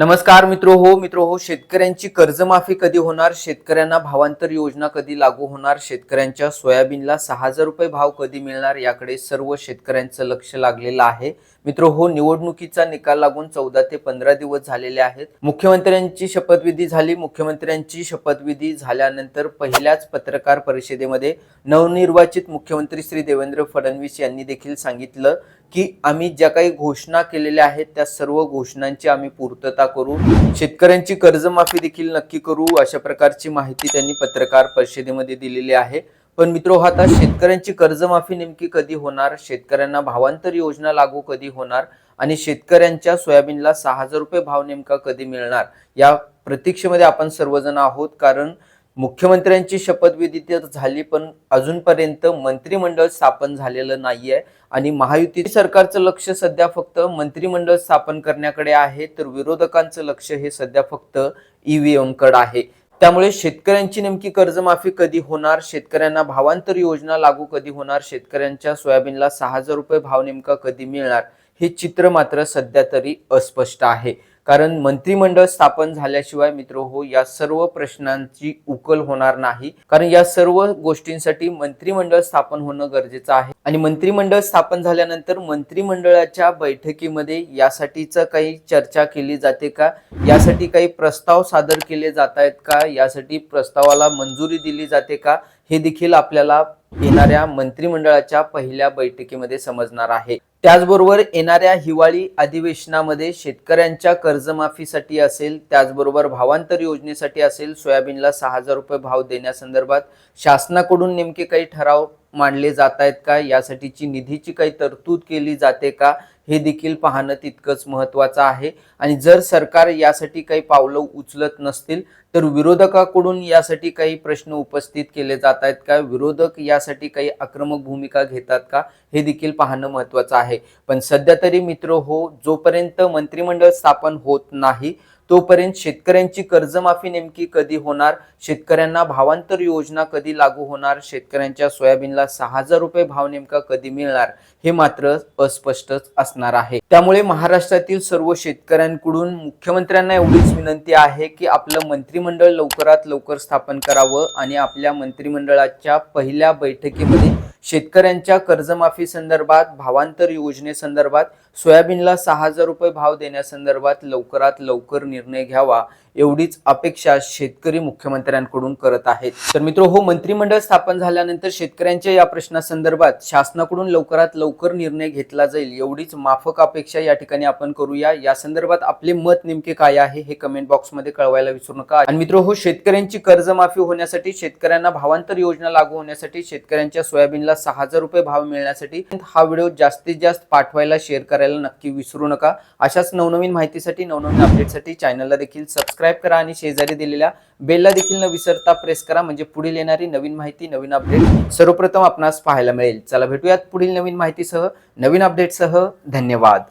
नमस्कार मित्रो हो मित्रो हो शेतकऱ्यांची कर्जमाफी कधी होणार? शेतकऱ्यांना भावांतर योजना कधी लागू होणार? शेतकऱ्यांच्या सोयाबीनला सहा हजार रुपये भाव कधी मिळणार? याकडे सर्व शेतकऱ्यांचं लक्ष लागलेलं आहे. मित्र हो निवडणुकीचा निकाल लागून चौदा ते पंधरा दिवस झालेले आहेत. मुख्यमंत्र्यांची शपथविधी झाली. मुख्यमंत्र्यांची शपथविधी झाल्यानंतर पहिल्याच पत्रकार परिषदेमध्ये नवनिर्वाचित मुख्यमंत्री श्री देवेंद्र फडणवीस यांनी देखील सांगितलं की आम्ही ज्या काही घोषणा केलेल्या आहेत त्या सर्व घोषणांची आम्ही पूर्तता करू. शेतकऱ्यांची कर्जमाफी देखील नक्की करू अशा प्रकारची माहिती त्यांनी पत्रकार परिषदेमध्ये दिलेली आहे. पण मित्रो आता शेतकऱ्यांची कर्जमाफी नेमकी कधी होणार? शेतकऱ्यांना भावांतर योजना लागू कधी होणार? आणि शेतकऱ्यांच्या सोयाबीनला सहा हजार रुपये भाव नेमका कधी मिळणार? या प्रतीक्षेमध्ये आपण सर्वजण आहोत कारण मुख्यमंत्र्यांची शपथविधी तर झाली पण अजूनपर्यंत मंत्रिमंडळ स्थापन झालेलं नाहीये. आणि महायुती सरकारचं लक्ष सध्या फक्त मंत्रिमंडळ स्थापन करण्याकडे आहे तर विरोधकांचं लक्ष हे सध्या फक्त ईव्हीएमकडे आहे. त्यामुळे शेतकऱ्यांची नेमकी कर्जमाफी कधी होणार? शेतकऱ्यांना भावांतर योजना लागू कधी होणार? शेतकऱ्यांच्या सोयाबीनला सहा हजार रुपये भाव नेमका कधी मिळणार? हे चित्र मात्र सध्या तरी अस्पष्ट आहे. कारण मंत्रिमंडळ स्थापन झाल्याशिवाय मित्र हो या सर्व प्रश्नांची उकल होणार नाही. कारण या सर्व गोष्टींसाठी मंत्रिमंडळ स्थापन होणं गरजेचं आहे. आणि मंत्रिमंडळ स्थापन झाल्यानंतर मंत्रिमंडळाच्या बैठकीमध्ये यासाठीचं काही चर्चा केली जाते का? यासाठी काही प्रस्ताव सादर केले जात आहेत का? यासाठी प्रस्तावाला मंजुरी दिली जाते का? हे देखील आपल्याला येणाऱ्या मंत्रिमंडळाच्या पहिल्या बैठकीमध्ये समजणार आहे. त्याचबरोबर येणाऱ्या हिवाळी अधिवेशनामध्ये शेतकऱ्यांच्या कर्जमाफीसाठी असेल त्याचबरोबर भावांतर योजनेसाठी असेल सोयाबीनला सहा हजार रुपये भाव देण्यासंदर्भात शासनाकडून नेमके काही ठराव मांडले जात आहेत का? यासाठीची निधीची काही तरतूद केली जाते का? हे देखील पाहणं तितकंच महत्वाचं आहे. आणि जर सरकार यासाठी काही पावलं उचलत नसतील तर विरोधकाकडून यासाठी काही प्रश्न उपस्थित केले जात आहेत का? विरोधक यासाठी काही आक्रमक भूमिका घेतात का? हे देखील पाहणं महत्वाचं आहे. पण सध्या तरी मित्र हो जोपर्यंत मंत्रिमंडळ स्थापन होत नाही तोपर्यंत शेतकऱ्यांची कर्जमाफी नेमकी कधी होणार? शेतकऱ्यांना भावांतर योजना कधी लागू होणार? शेतकऱ्यांच्या सोयाबीनला सहा हजार रुपये भाव नेमका कधी मिळणार? हे मात्र अस्पष्टच असणार आहे. त्यामुळे महाराष्ट्रातील सर्व शेतकऱ्यांकडून मुख्यमंत्र्यांना एवढीच विनंती आहे की आपलं मंत्रिमंडळ लवकरात लवकर स्थापन करावं आणि आपल्या मंत्रिमंडळाच्या पहिल्या बैठकीमध्ये शेतकऱ्यांच्या कर्जमाफी संदर्भात भावांतर योजनेसंदर्भात सोयाबीनला सहा हजार रुपये भाव देण्यासंदर्भात लवकरात लवकर निर्णय घ्यावा एवढीच अपेक्षा शेतकरी मुख्यमंत्र्यांकडून करत आहेत. तर मित्र हो मंत्रिमंडळ स्थापन झाल्यानंतर शेतकऱ्यांच्या या प्रश्नासंदर्भात शासनाकडून लवकरात लवकर निर्णय घेतला जाईल एवढीच माफक अपेक्षा या ठिकाणी आपण करूया. या संदर्भात आपले मत नेमके काय आहे हे कमेंट बॉक्समध्ये कळवायला विसरू नका. आणि मित्र हो शेतकऱ्यांची कर्जमाफी होण्यासाठी शेतकऱ्यांना भावांतर योजना लागू होण्यासाठी शेतकऱ्यांच्या सोयाबीनला सहा हजार रुपये भाव मिळण्यासाठी हा व्हिडिओ जास्तीत जास्त पाठवायला शेअर करायला नक्की विसरू नका. अशाच नवनवीन माहितीसाठी नवनवीन अपडेटसाठी चॅनलला देखील सबस्क्राईब करा आणि शेजारी दिलेल्या बेलला देखील न विसरता प्रेस करा. म्हणजे पुढील येणारी नवीन माहिती नवीन अपडेट सर्वप्रथम आपणास पाहायला मिळेल. चला भेटूयात पुढील नवीन माहितीसह नवीन अपडेटसह धन्यवाद.